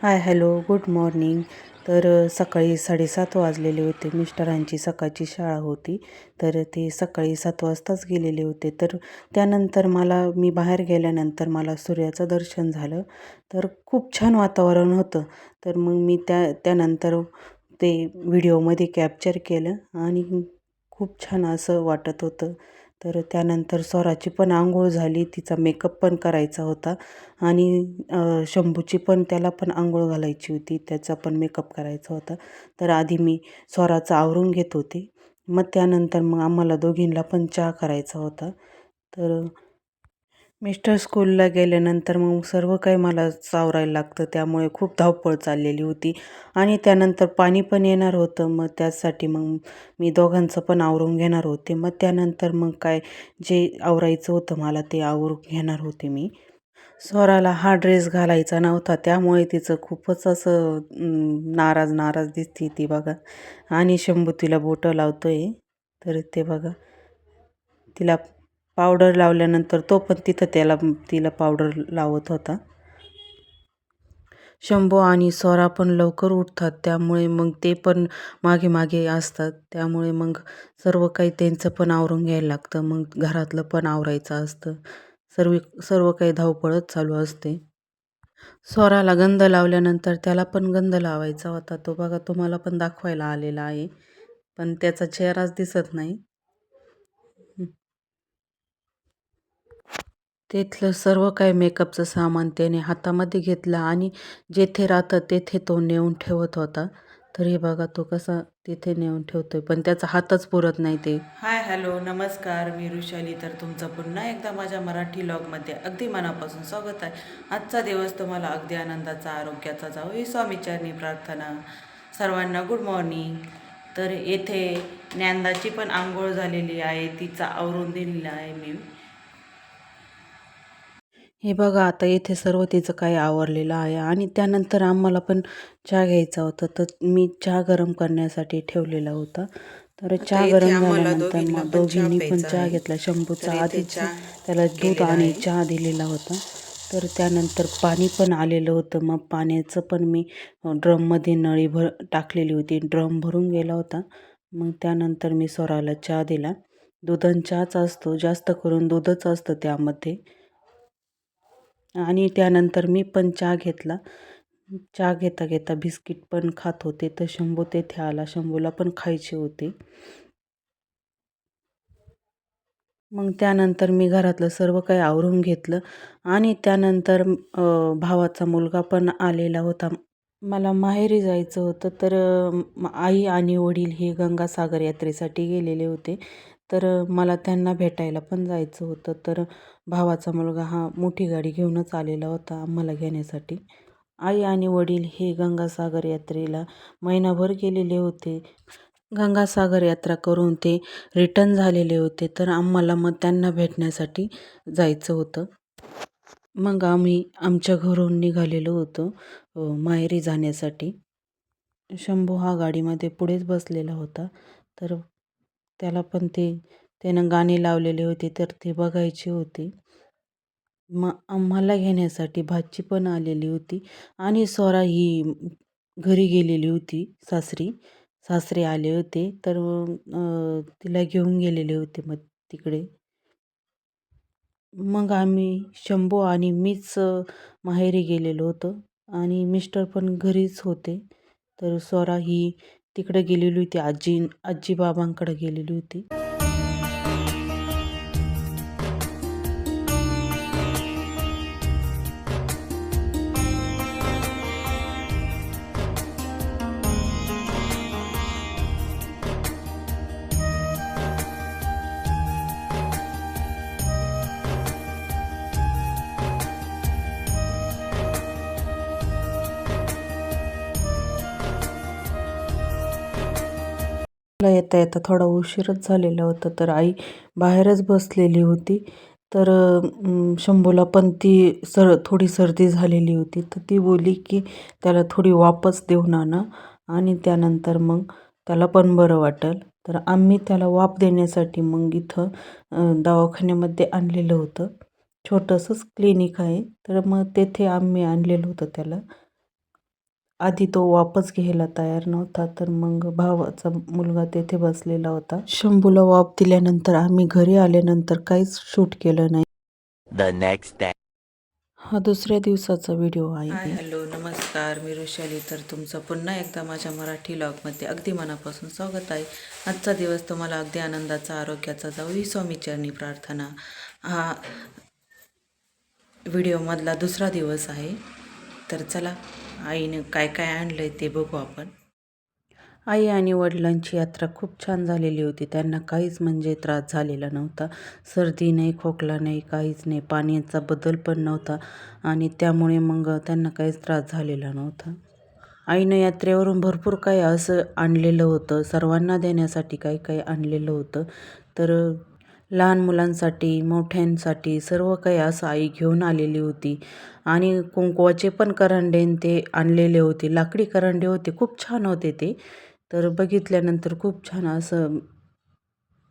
Hi hello good morning. तर सकाळी साडेसात वाजलेले होते. मिस्टरांची सकाळची शाळा होती. तर ते सकाळी सात वाजताच गेलेले होते. तर त्यानंतर मला मी बाहेर गेल्यानंतर मला सूर्याचं दर्शन झालं. तर खूप छान वातावरण होतं. तर मग मी त्या त्यानंतर ते व्हिडिओमध्ये कॅप्चर केलं आणि खूप छान असं वाटत होतं. तर त्यानंतर स्वराची पण आंघोळ झाली तिचा मेकअप पण करायचा होता आणि शंभूची पण त्याला पण आंघोळ घालायची होती त्याचा पण मेकअप करायचा होता. तर आधी मी स्वराचं आवरून घेत होते. मग त्यानंतर मग आम्हाला दोघींना पण चहा करायचा होता. तर मिस्टर स्कूलला गेल्यानंतर मग सर्व काही मला सावरायला लागतं. त्यामुळे खूप धावपळ चाललेली होती आणि त्यानंतर पाणी पण येणार होतं. मग त्यासाठी मग मी दोघांचं पण आवरून घेणार होते. मग त्यानंतर मग काय जे आवरायचं होतं मला ते आवरून घेणार होते मी. स्वराला हा ड्रेस घालायचा नव्हता. त्यामुळे तिचं खूपच असं नाराज नाराज दिसते ती बघा. आणि शंभू तिला बोटं लावतोय. तर ते बघा तिला पावडर लावल्यानंतर तो पण तिथं त्याला तिला पावडर लावत होता. शंभू आणि स्वरा पण लवकर उठतात त्यामुळे मग ते पण मागे मागे असतात. त्यामुळे मग सर्व काही त्यांचं पण आवरून घ्यायला लागतं. मग घरातलं पण आवरायचं असतं. सर्व सर्व काही धावपळच चालू असते. स्वराला गंध लावल्यानंतर त्याला पण गंध लावायचा होता. तो बघा तुम्हाला पण दाखवायला आलेला आहे. पण त्याचा चेहराच दिसत नाही. तिथलं सर्व काही मेकअपचं सामान त्याने हातामध्ये घेतलं आणि जेथे राहतं तेथे तो नेऊन ठेवत होता. तर हे बघा तो कसा तिथे नेऊन ठेवतोय. पण त्याचा हातच पुरत नाही ते. हाय हॅलो नमस्कार. मी ऋषाली. तर तुमचं पुन्हा एकदा माझ्या मराठी लॉगमध्ये अगदी मनापासून स्वागत आहे. आजचा दिवस तुम्हाला अगदी आनंदाचा आरोग्याचा जाऊ ही स्वामीचरणी प्रार्थना. सर्वांना गुड मॉर्निंग तर येथे ज्ञानदाची पण आंघोळ झालेली आहे. तिचा आवरून दिलेला आहे मी. हे बघा आता इथे सर्व तिचं काही आवरलेलं आहे आणि त्यानंतर आम्हाला पण चहा घ्यायचा होता. तर मी चहा गरम करण्यासाठी ठेवलेला होता. तर चहा गरम झाल्यानंतर दोघींनी पण चहा घेतला. शंभूचा आधीच त्याला दूध आणि चहा दिलेला होता. तर त्यानंतर पाणी पण आलेलं होतं. मग पाण्याचं पण मी ड्रममध्ये नळी भर टाकलेली होती. ड्रम भरून गेला होता. मग त्यानंतर मी स्वराला चहा दिला. दुधन चहाच असतो. जास्त करून दूधच असतं त्यामध्ये. आणि त्यानंतर मी पण चहा घेतला. चहा घेता घेता बिस्किट पण खात होते. तर शंभू तेथे आला शंभूला पण खायचे होते. मग त्यानंतर मी घरातलं सर्व काही आवरून घेतलं. आणि त्यानंतर भावाचा मुलगा पण आलेला होता. मला माहेरी जायचं होतं. तर आई आणि वडील हे गंगासागर यात्रेसाठी गेलेले होते. तर मला त्यांना भेटायला पण जायचं होतं. तर भावाचा मुलगा हा मोठी गाडी घेऊनच आलेला होता आम्हाला घेण्यासाठी. आई आणि वडील हे गंगासागर यात्रेला महिनाभर गेलेले होते. गंगासागर यात्रा करून ते रिटर्न झालेले होते. तर आम्हाला मग त्यांना भेटण्यासाठी जायचं होतं. मग आम्ही आमच्या घरून निघालेलो होतो माहेरी जाण्यासाठी. शंभू हा गाडीमध्ये पुढेच बसलेला होता. तर त्याला पण ते त्यानं गाणे लावलेले होते तर ते बघायचे होते. मग आम्हाला घेण्यासाठी भाची पण आलेली होती आणि स्वरा ही घरी गेलेली होती सासरी. सासरे आले होते तर तिला घेऊन गेलेले होते मग तिकडे. मग आम्ही शंभू आणि मीच माहेरी गेलेलो होतो आणि मिस्टर पण घरीच होते. तर स्वरा ही तिकडे गेलेली होती आजी आजी बाबांकडे गेलेली होती. मला येता येता थोडा उशीरच झालेला होता तर आई बाहेरच बसलेली होती. तर शंभूला पण ती सर थोडी सर्दी झालेली होती. तर ती बोलली की त्याला थोडी वापस देऊन आणा आणि त्यानंतर मग त्याला पण बरं वाटेल. तर आम्ही त्याला वाफ देण्यासाठी मग इथं दवाखान्यामध्ये आणलेलं होतं. छोटंसंच क्लिनिक आहे. तर मग तेथे आम्ही आणलेलं होतं त्याला. आधी तो वापस घ्यायला तयार नव्हता तर मग भावाचा मुलगा तेथे बसलेला होता. शंभूला वाप दिल्यानंतर आम्ही घरी आल्यानंतर काहीच शूट केलं नाही. The next day. हा दुसऱ्या दिवसाचा व्हिडिओ आहे. हाय हॅलो नमस्कार. मी ऋषाली तर तुमचं पुन्हा एकदा माझ्या मराठी लॉगमध्ये अगदी मनापासून स्वागत आहे. आजचा दिवस तुम्हाला अगदी आनंदाचा आरोग्याचा जाऊ ही स्वामीचरणी प्रार्थना. हा व्हिडिओमधला दुसरा दिवस आहे. तर चला आईनं काय काय आणलं आहे ते बघू आपण. आई आणि वडिलांची यात्रा खूप छान झालेली होती. त्यांना काहीच म्हणजे त्रास झालेला नव्हता. सर्दी नाही खोकला नाही काहीच नाही पाण्याचा बदल पण नव्हता आणि त्यामुळे मग त्यांना काहीच त्रास झालेला नव्हता. आईनं यात्रेवरून भरपूर काही असं आणलेलं होतं. सर्वांना देण्यासाठी काही काही आणलेलं होतं. तर लहान मुलांसाठी मोठ्यांसाठी सर्व काही असं आई घेऊन आलेली होती. आणि कुंकवाचे पण करंडे ते आणलेले होते. लाकडी करंडे होते. खूप छान होते ते. तर बघितल्यानंतर खूप छान असं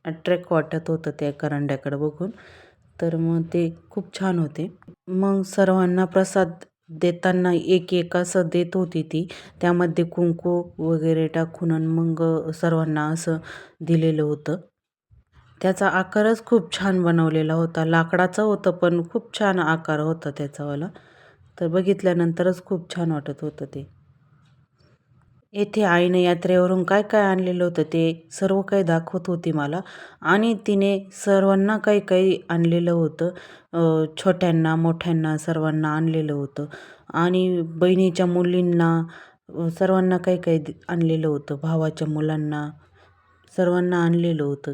अट्रॅक्ट वाटत होतं त्या करंड्याकडं बघून. तर मग ते खूप छान होते. मग सर्वांना प्रसाद देताना एक एक असं देत होती ती. त्यामध्ये कुंकू वगैरे टाकून आणि मग सर्वांना असं दिलेलं होतं. त्याचा आकारच खूप छान बनवलेला होता. लाकडाचा होतं पण खूप छान आकार होता त्याचावाला. तर बघितल्यानंतरच खूप छान वाटत होतं ते. येथे आईने यात्रेवरून काय काय आणलेलं होतं ते सर्व काही दाखवत होती मला. आणि तिने सर्वांना काही काही आणलेलं होतं. छोट्यांना मोठ्यांना सर्वांना आणलेलं होतं. आणि बहिणीच्या मुलींना सर्वांना काही काही आणलेलं होतं. भावाच्या मुलांना सर्वांना आणलेलं होतं.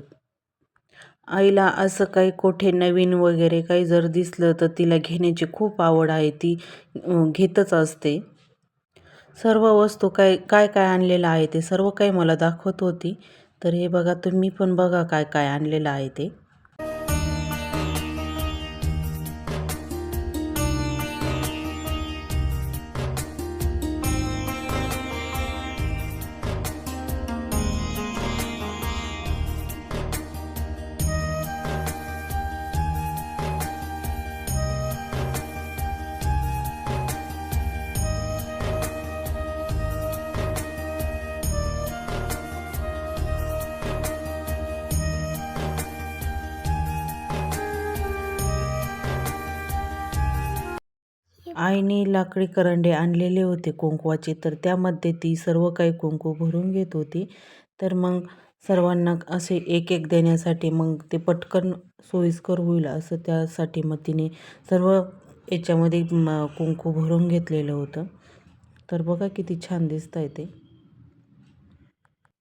आईला असं काही कोठे नवीन वगैरे काही जर दिसलं तर तिला घेण्याची खूप आवड आहे. ती घेतच असते. सर्व वस्तू काय काय काय आणलेलं आहे ते सर्व काही मला दाखवत होती. तर हे बघा तुम्ही पण बघा काय काय आणलेलं आहे ते. आईने लाकडी करंडे आणलेले होते कुंकवाचे तर त्यामध्ये ती सर्व काही कुंकू भरून घेत होती. तर मग सर्वांना असे एक एक देण्यासाठी मग ते पटकन सोयीस्कर होईल असं त्यासाठी मग तिने सर्व याच्यामध्ये म कुंकू भरून घेतलेलं होतं. तर बघा किती छान दिसत आहे ते.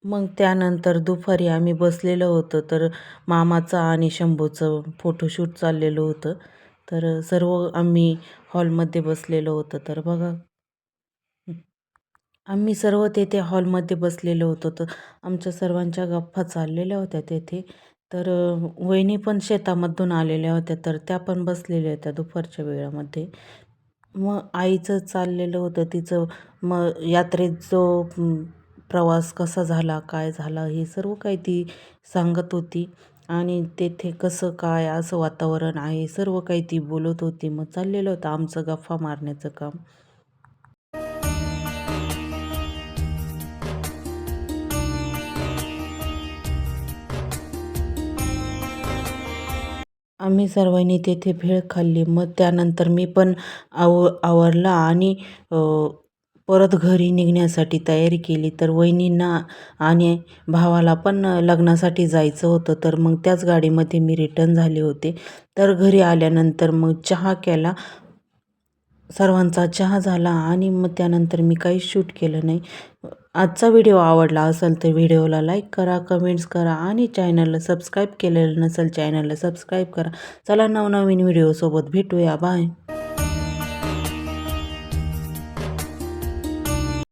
मग त्यानंतर दुपारी आम्ही बसलेलं होतं तर मामाचं आणि शंभूचं फोटोशूट चाललेलं होतं. तर सर्व आम्ही हॉलमध्ये बसलेलो होतं तर बघा. आम्ही सर्व तेथे हॉलमध्ये बसलेलो होतो तर आमच्या सर्वांच्या गप्पा चाललेल्या होत्या तेथे. तर वहिनी पण शेतामधून आलेल्या होत्या तर त्या पण बसलेल्या होत्या दुपारच्या वेळामध्ये. मग आईचं चाललेलं होतं तिचं मग यात्रेत जो प्रवास कसा झाला काय झाला हे सर्व काही ती सांगत होती. आणि तेथे कसं काय असं वातावरण आहे सर्व काही ती बोलत होती. मग चाललेलं होतं आमचं गप्पा मारण्याचं काम. आम्ही सर्वांनी तेथे भेळ खाल्ली. मग त्यानंतर मी पण आव आवरला आणि परत घरी निघण्यासाठी तयारी केली तर वहिनींना आणि भावाला पण लग्नासाठी जायचं होतं. तर मग त्याच गाडीमध्ये मी रिटर्न झाले होते. तर घरी आल्यानंतर मग चहा केला. सर्वांचा चहा झाला आणि मग त्यानंतर मी काही शूट केलं नाही. आजचा व्हिडिओ आवडला असेल तर व्हिडिओला लाईक करा कमेंट्स करा आणि चॅनलला सबस्क्राईब केलेलं नसेल चॅनलला सबस्क्राईब करा. चला नवनवीन व्हिडिओसोबत भेटूया. बाय